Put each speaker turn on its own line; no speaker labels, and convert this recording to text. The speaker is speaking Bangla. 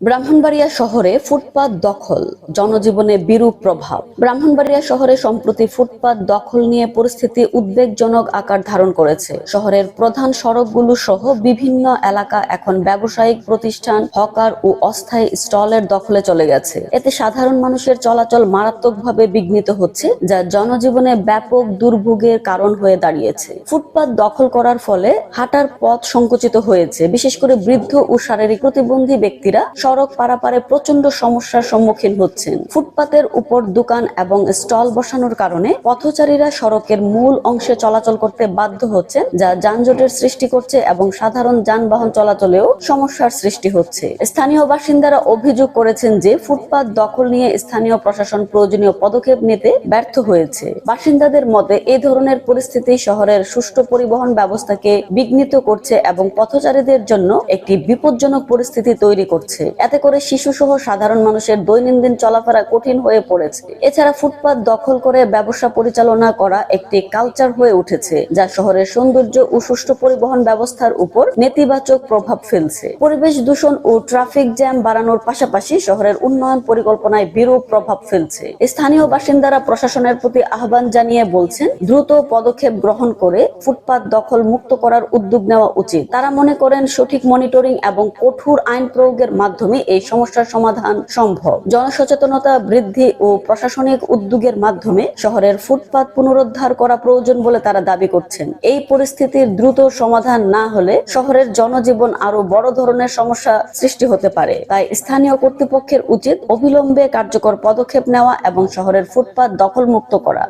ব্রাহ্মণবাড়িয়া শহরে ফুটপাত দখল, জনজীবনে বিরূপ প্রভাব। ব্রাহ্মণবাড়িয়া শহরে সম্প্রতি ফুটপাত দখল নিয়ে পরিস্থিতি উদ্বেগজনক আকার ধারণ করেছে। শহরের প্রধান সড়কগুলো সহ বিভিন্ন এলাকা এখন ব্যবসায়িক প্রতিষ্ঠান, হকার ও অস্থায়ী স্টলের দখলে চলে গেছে। এতে সাধারণ মানুষের চলাচল মারাত্মকভাবে বিঘ্নিত হচ্ছে, যা জনজীবনে ব্যাপক দুর্ভোগের কারণ হয়ে দাঁড়িয়েছে। ফুটপাত দখল করার ফলে হাঁটার পথ সংকুচিত হয়েছে। বিশেষ করে বৃদ্ধ ও শারীরিক প্রতিবন্ধী ব্যক্তিরা সড়ক পারাপারে প্রচণ্ড সমস্যার সম্মুখীন হচ্ছেন। ফুটপাতের উপর দোকান এবং স্টল বসানোর কারণে পথচারীরা সড়কের মূল অংশে চলাচল করতে বাধ্য হচ্ছেন, যা যানজটের সৃষ্টি করছে এবং সাধারণ যানবাহন চলাচলেও সমস্যার সৃষ্টি হচ্ছে। স্থানীয় বাসিন্দারা অভিযোগ করেছেন যে ফুটপাত দখল নিয়ে স্থানীয় প্রশাসন প্রয়োজনীয় পদক্ষেপ নিতে ব্যর্থ হয়েছে। বাসিন্দাদের মতে এই ধরনের পরিস্থিতি শহরের সুষ্ঠু পরিবহন ব্যবস্থাকে বিঘ্নিত করছে এবং পথচারীদের জন্য একটি বিপজ্জনক পরিস্থিতি তৈরি করছে। এতে করে শিশু সহ সাধারণ মানুষের দৈনন্দিন চলাফেরা কঠিন হয়ে পড়েছে। এছাড়া ফুটপাত দখল করে ব্যবসা পরিচালনা করা একটি কালচার হয়ে উঠেছে, যা শহরের সৌন্দর্য ও সুষ্ঠু পরিবহন ব্যবস্থার উপর নেতিবাচক প্রভাব ফেলছে। পরিবেশ দূষণ ও ট্রাফিক জ্যাম বাড়ানোর পাশাপাশি শহরের উন্নয়ন পরিকল্পনায় বিরূপ প্রভাব ফেলছে। স্থানীয় বাসিন্দারা প্রশাসনের প্রতি আহ্বান জানিয়ে বলছেন, দ্রুত পদক্ষেপ গ্রহণ করে ফুটপাত দখল মুক্ত করার উদ্যোগ নেওয়া উচিত। তারা মনে করেন সঠিক মনিটরিং এবং কঠোর আইন প্রয়োগের মাধ্যমে এই সমস্যার সমাধান সম্ভব। জনসচেতনতা বৃদ্ধি ও প্রশাসনিক উদ্যোগের মাধ্যমে শহরের ফুটপাত পুনরুদ্ধার করা প্রয়োজন বলে তারা দাবি করছেন। এই পরিস্থিতির দ্রুত সমাধান না হলে শহরের জনজীবন আরও বড় ধরনের সমস্যা সৃষ্টি হতে পারে। তাই স্থানীয় কর্তৃপক্ষের উচিত অবিলম্বে কার্যকর পদক্ষেপ নেওয়া এবং শহরের ফুটপাত দখল মুক্ত করা।